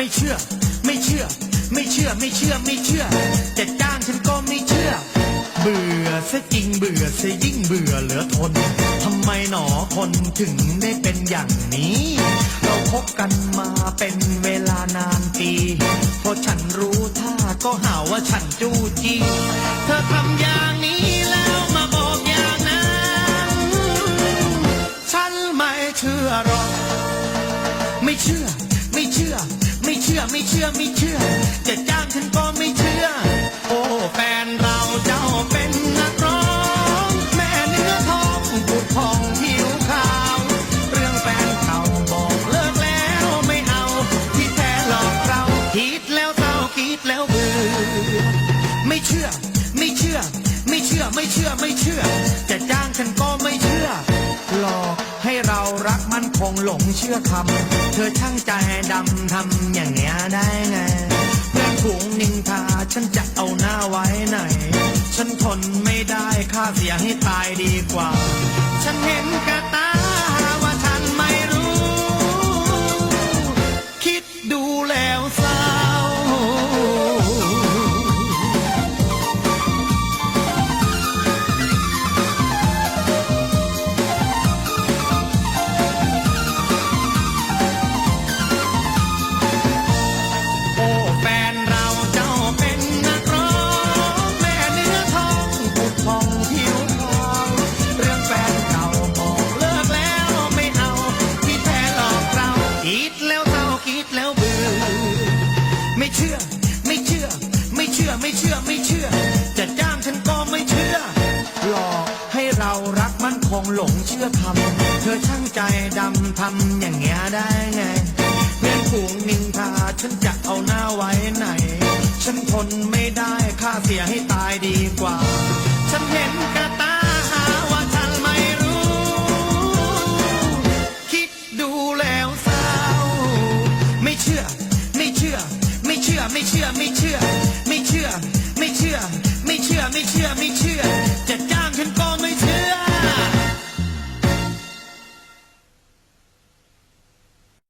ไม่เชื่อ ไม่เชื่อ ไม่เชื่อ ไม่เชื่อ ไม่เชื่อ จะจ้างฉันก็ไม่เชื่อ เบื่อซะจริงเบื่อซะยิ่งเบื่อเหลือทนทำไมหนอคนถึงได้เป็นอย่างนี้ เราพบกันมาเป็นเวลานานปีเพราะฉันรู้ท่าก็หาว่าฉันจู้จี้เธอทำอย่างนี้แล้วมาบอกอย่างนั้นฉันไม่เชื่อหรอกไม่เชื่อ ไม่เชื่อ ชื่อไม่เชื่อไม่เชื่อ จะจ้างฉันก็ไม่เชื่อ โอ้แฟนเราเจ้าเป็นนักร้อง แม่เนื้อทองผุดพองผิวขาว เรื่องแฟนเก่าบอกเลิกแล้วไม่เอา ที่แท้หลอกเราคิดแล้วเศร้าคิดแล้วเบื่อไม่เชื่อ ไม่เชื่อ ไม่เชื่อไม่เชื่อไม่เชื่อ จะจ้างฉันก็ไม่เชื่อ มันคงหลงเชื่อคำ เธอช่างใจดำทำอย่างเงี้ยได้ไง เพื่อนฝูงนินทาฉันจะเอาหน้าไว้ไหน ฉันทนไม่ได้ค่าเสียให้ตายดีกว่า ฉันเห็น คิดแล้วเศร้าคิดแล้วเบื่อไม่เชื่อ ไม่เชื่อ ไม่เชื่อไม่เชื่อไม่เชื่อ จะจ้างฉันก็ไม่เชื่อ หลอกให้เรารักมันคงหลงเชื่อทำเธอช่างใจดำทำอย่างเงี้ยได้ไงเพื่อนฝูงนินทาฉันจะเอาหน้าไว้ไหน ฉันทนไม่ได้ค่าเสียให้ตายดีกว่า ฉันเห็นกระตาหาว่าฉันไม่รู้ คิดดู cheer.